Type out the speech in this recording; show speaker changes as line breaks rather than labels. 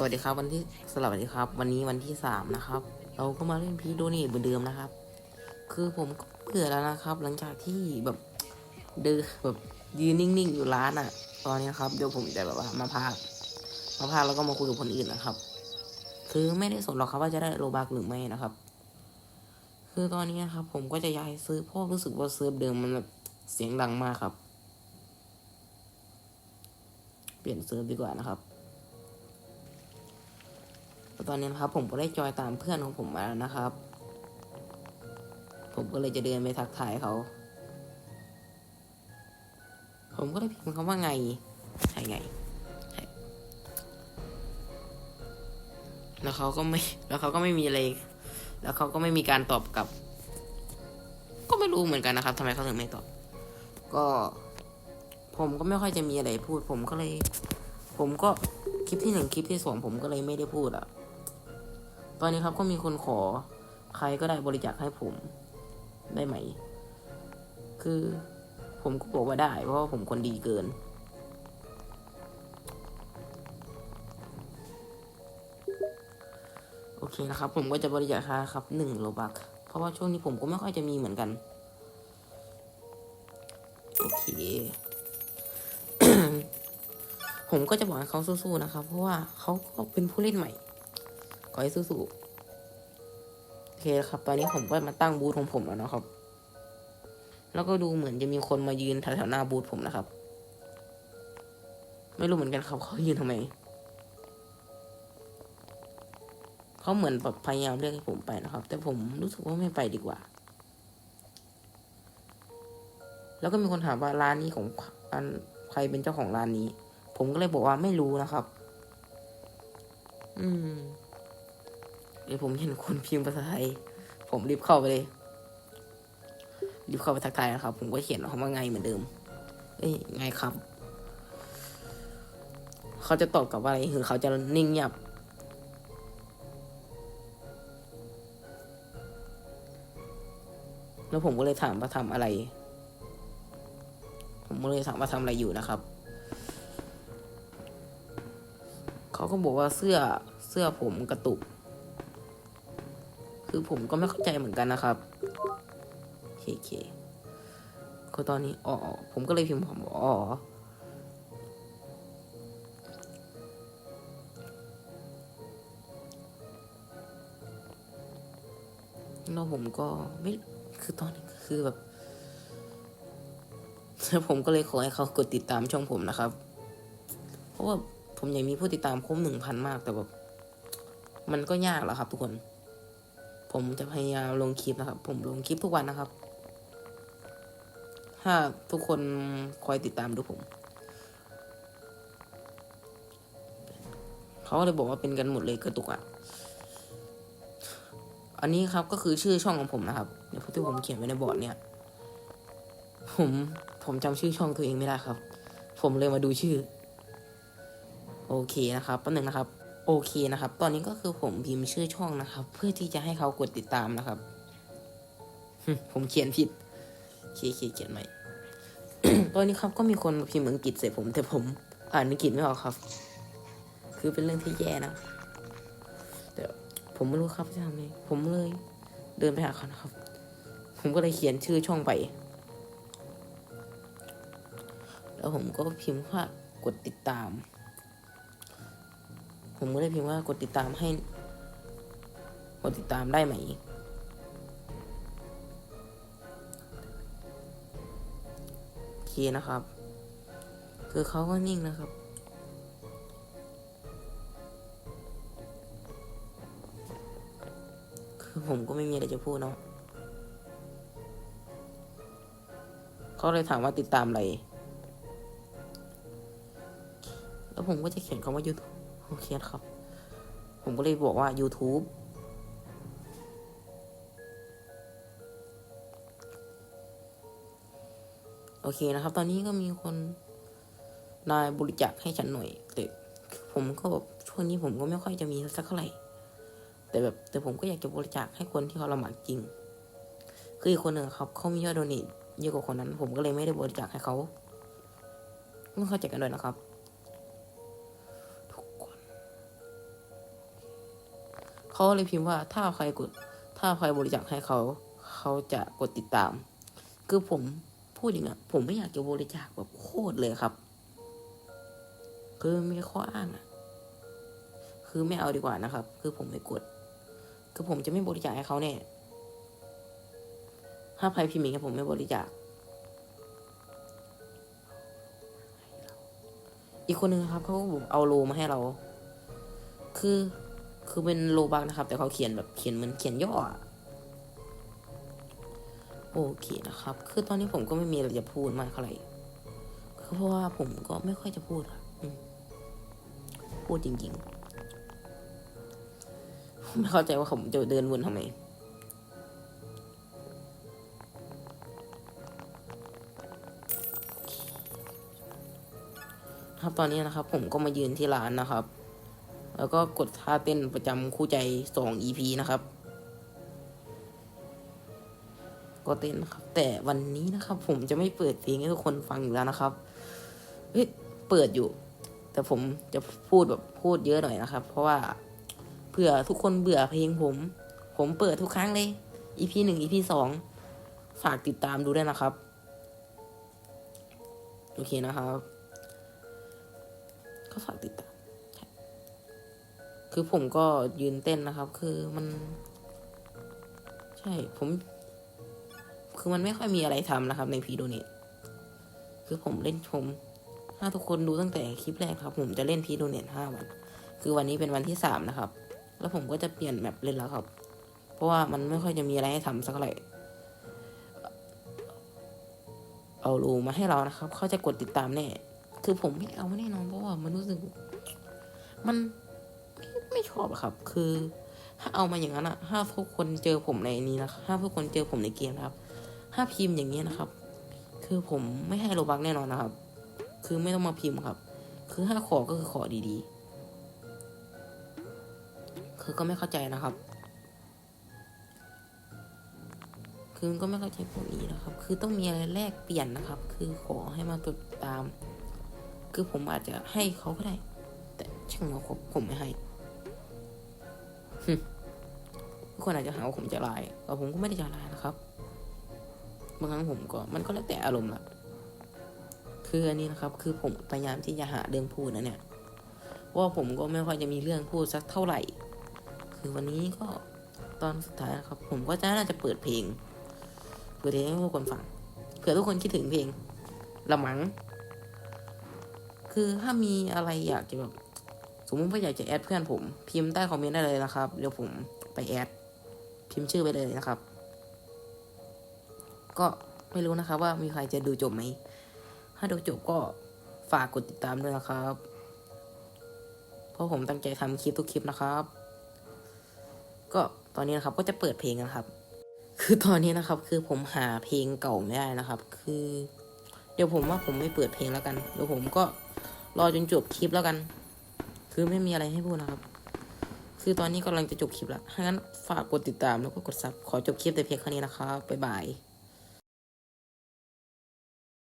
สวัสดีครับ วันที่สลับวัสดีครับ วันนี้วันที่สามนะครับ เราก็มาเล่นพีโดนี่เหมือนเดิมนะครับ คือผมก็เบื่อแล้วนะครับ หลังจากที่แบบเดินแบบยืนนิ่งๆอยู่ร้านอะ่ะ ตอนนี้ครับเดี๋ยวผมจะแบบว่ามาพากมาพากแล้วก็มาคุยกับคนอื่นนะครับ คือไม่ได้สนหรอกครับว่าจะได้โลบักหรือไม่นะครับ คือตอนนี้นะครับ ผมก็จะย้ายซื้อเพราะรู้สึกว่าเซิร์ฟเดิมมันแบบเสียงดังมากครับ เปลี่ยนเซิร์ฟดีกว่านะครับ ตอนนี้นะครับผมก็ได้จอยตามเพื่อนของผมมาแล้วนะครับ ผมก็เลยจะเดินไปทักทายเขา ผมก็ได้พิมพ์คำว่าไงใช่ไง แล้วเขาก็ไม่ แล้วเขาก็ไม่มีอะไร แล้วเขาก็ไม่มีการตอบกลับ ก็ไม่รู้เหมือนกันนะครับทำไมเขาถึงไม่ตอบ ก็ผมก็ไม่ค่อยจะมีอะไรพูด ผมก็เลย ผมก็คลิปที่หนึ่งคลิปที่สองผมก็เลยไม่ได้พูดอะ ตอนนี้ครับก็มีคนขอใครก็ได้บริจาคให้ผมได้ไหม คือผมก็บอกว่าได้ เพราะว่าผมคนดีเกิน โอเคนะครับ ผมก็จะบริจาคครับหนึ่งโลบัก เพราะว่าช่วงนี้ผมก็ไม่ค่อยจะมีเหมือนกัน โอเค ผมก็จะบอกให้เขาสู้ๆนะครับ เพราะว่าเขาก็เป็นผู้เล่นใหม่ อให้สู้ๆโอเคครับ ตอนนี้ผมก็มาตั้งบูธของผมแล้วนะครับ แล้วก็ดูเหมือนจะมีคนมายืนแถวๆหน้าบูธผมนะครับ ไม่รู้เหมือนกันครับเขายืนทำไมเขาเหมือนแบบพยายามเรียกให้ผมไปนะครับ แต่ผมรู้สึกว่าไม่ไปดีกว่า แล้วก็มีคนถามว่าร้านนี้ของอันใครเป็นเจ้าของร้านนี้ ผมก็เลยบอกว่าไม่รู้นะครับ อืม เดี๋ยวผมเห็นคนพิมพ์ภาษาไทย ผมรีบเข้าไปเลย รีบเข้าไปทักทายนะครับ ผมก็เขียนคำว่าไงเหมือนเดิม เอ้ยไงครับ เขาจะตอบกลับว่าอะไรคือเขาจะนิ่งเงียบแล้วผมก็เลยถามว่าทำอะไร ผมก็เลยถามว่าทำอะไรอยู่นะครับ เขาก็บอกว่าเสื้อเสื้อผมกระตุก คือผมก็ไม่เข้าใจเหมือนกันนะครับเคเคก็ตอนนี้อ๋อผมก็เลยพิมพ์ผมอ๋อแล้วผมก็ไม่คือตอนนี้คือแบบแล้วผมก็เลยขอให้เขากดติดตามช่องผมนะครับ เพราะว่าผมอยากมีผู้ติดตามครบหนึ่งพันมากแต่แบบ มันก็ยากแล้วครับทุกคน ผมจะพยายามลงคลิปนะครับ ผมลงคลิปทุกวันนะครับ ถ้าทุกคนคอยติดตามดูผม เขาเลยบอกว่าเป็นกันหมดเลยกระตุกอะ อันนี้ครับก็คือชื่อช่องของผมนะครับ เดี๋ยวที่ผมเขียนไว้ในบอร์ดเนี่ย ผมผมจำชื่อช่องตัวเองไม่ได้ครับ ผมเลยมาดูชื่อ โอเคนะครับแป๊บหนึงนะครับ โอเคนะครับ ตอนนี้ก็คือผมพิมพ์ชื่อช่องนะครับ เพื่อที่จะให้เขากดติดตามนะครับ ผมเขียนผิดเคเคเขียนใหม่ ตอนนี้ครับก็มีคนมาพิมพ์อังกฤษใส่ผม แต่ผมอ่านอังกฤษไม่ออกครับ คือเป็นเรื่องที่แย่นะ แต่ผมไม่รู้ครับจะทำไงผมเลย เดินไปหาเขานะครับ ผมก็เลยเขียนชื่อช่องไป แล้วผมก็พิมพ์ว่ากดติดตาม ผมก็เลยพิมพ์ว่ากดติดตามให้ กดติดตามได้ไหม โอเคนะครับ คือเขาก็นิ่งนะครับ คือผมก็ไม่มีอะไรจะพูดเนาะเขาเลยถามว่าติดตามอะไร แล้วผมก็จะเขียนคำว่า YouTube โอเคครับ ผมก็เลยบอกว่า YouTube โอเคนะครับ ตอนนี้ก็มีคนนายบริจาคให้ฉันหน่อย แต่ผมก็แบบช่วงนี้ผมก็ไม่ค่อยจะมีสักเท่าไหร่ แต่แบบแต่ผมก็อยากจะบริจาคให้คนที่เขาลำบากจริง คืออีกคนหนึ่งครับเขามียอดโดเนทเยอะกว่าคนนั้น ผมก็เลยไม่ได้บริจาคให้เขาต้องเข้าใจกันด้วยนะครับ เขาเลยพิมพ์ว่าถ้าใครกด ถ้าใครบริจาคให้เขา เขาจะกดติดตาม คือผมพูดอย่างเงี้ยผมไม่อยากจะบริจาคแบบโคตรเลยครับ คือไมีข้ออ้างอะคือไม่เอาดีกว่านะครับ คือผมไม่กด คือผมจะไม่บริจาคให้เขาแน่ถ้าใครพิมพ์อย่างเงี้ยผมไม่บริจาคอีกคนหนึ่งครับเขาบอกเอาโลมาให้เรา คือ คือเป็นโลบักนะครับ แต่เขาเขียนแบบเขียนเหมือนเขียนย่อโอเคนะครับ คือตอนนี้ผมก็ไม่มีอะไรจะพูดมากเท่าไหร่คือเพราะว่าผมก็ไม่ค่อยจะพูดครับอืมพูดจริงๆ ไม่เข้าใจว่าผมจะเดินวนทำไมครับตอนนี้นะครับ ผมก็มายืนที่ร้านนะครับ แล้วก็กดท่าเต้นประจำคู่ใจสอง EP นะครับ ก็เต้นครับ แต่วันนี้นะครับ ผมจะไม่เปิดเพลงให้ทุกคนฟังอีกแล้วนะครับเฮ้ยเปิดอยู่ แต่ผมจะพูดแบบพูดเยอะหน่อยนะครับ เพราะว่าเผื่อทุกคนเบื่อเพลงผม ผมเปิดทุกครั้งเลย EP หนึ่ง EP สองฝากติดตามดูด้วยนะครับ โอเคนะครับ ก็ฝากติดตาม คือผมก็ยืนเต้นนะครับ คือมัน ใช่ ผม คือมันไม่ค่อยมีอะไรทำนะครับ ในพีโดเนตคือผมเล่นชมถ้าทุกคนดูตั้งแต่คลิปแรกครับ ผมจะเล่นพีโดเนตห้าวัน คือวันนี้เป็นวันที่สามนะครับ แล้วผมก็จะเปลี่ยนแมปเล่นแล้วครับ เพราะว่ามันไม่ค่อยจะมีอะไรให้ทำสักเท่าไหร่เอารูมาให้เรานะครับ เขาจะกดติดตามแน่ คือผมไม่เอาแน่นอนเพราะว่ามันรู้สึก มัน ไม่ไม่ชอบอะครับ คือ ถ้าเอามาอย่างนั้นอะถ้าทุกคนเจอผมในนี้นะถ้าทุกคนเจอผมในเกมนะครับ ถ้าพิมพ์อย่างนี้นะครับ คือผมไม่ให้โลบักแน่นอนนะครับ คือไม่ต้องมาพิมพ์ครับ คือถ้าขอก็คือขอดีๆ คือก็ไม่เข้าใจนะครับ คือก็ไม่เข้าใจพวกนี้นะครับ คือต้องมีอะไรแลกเปลี่ยนนะครับ คือขอให้มาติดตาม คือผมอาจจะให้เขาก็ได้ แต่ช่างเราผมไม่ให้ ทุกคนอาจจะหาว่าผมจะลายแต่ผมก็ไม่ได้จะลายนะครับ บางครั้งผมก็มันก็แล้วแต่อารมณ์ละคืออันนี้นะครับ คือผมพยายามที่จะหาเรื่องพูดนะเนี่ยว่าผมก็ไม่ค่อยจะมีเรื่องพูดสักเท่าไหร่ คือวันนี้ก็ตอนสุดท้ายนะครับ ผมก็จะน่าจะเปิดเพลง เปิดเพลงให้ทุกคนฟัง เผื่อทุกคนคิดถึงเพลงละมัง คือถ้ามีอะไรอยากจะแบบ สมมติว่าอยากจะแอดเพื่อนผม พิมพ์ใต้คอมเมนต์ได้เลยนะครับ เดี๋ยวผมไปแอด พิมพ์ชื่อไปเลยนะครับ ก็ไม่รู้นะครับว่ามีใครจะดูจบไหม ถ้าดูจบก็ฝากกดติดตามด้วยนะครับ เพราะผมตั้งใจทำคลิปทุกคลิปนะครับ ก็ตอนนี้นะครับก็จะเปิดเพลงนะครับ คือตอนนี้นะครับ คือผมหาเพลงเก่าไม่ได้นะครับ คือ เดี๋ยวผมว่าผมไม่เปิดเพลงแล้วกัน เดี๋ยวผมก็รอจนจบคลิปแล้วกัน คือไม่มีอะไรให้พูดนะครับ คือตอนนี้กำลังจะจบคลิปแล้วถ้างั้นฝากกดติดตามแล้วก็กดซับขอจบคลิปแต่เพียงแค่นี้นะครับบ๊ายบาย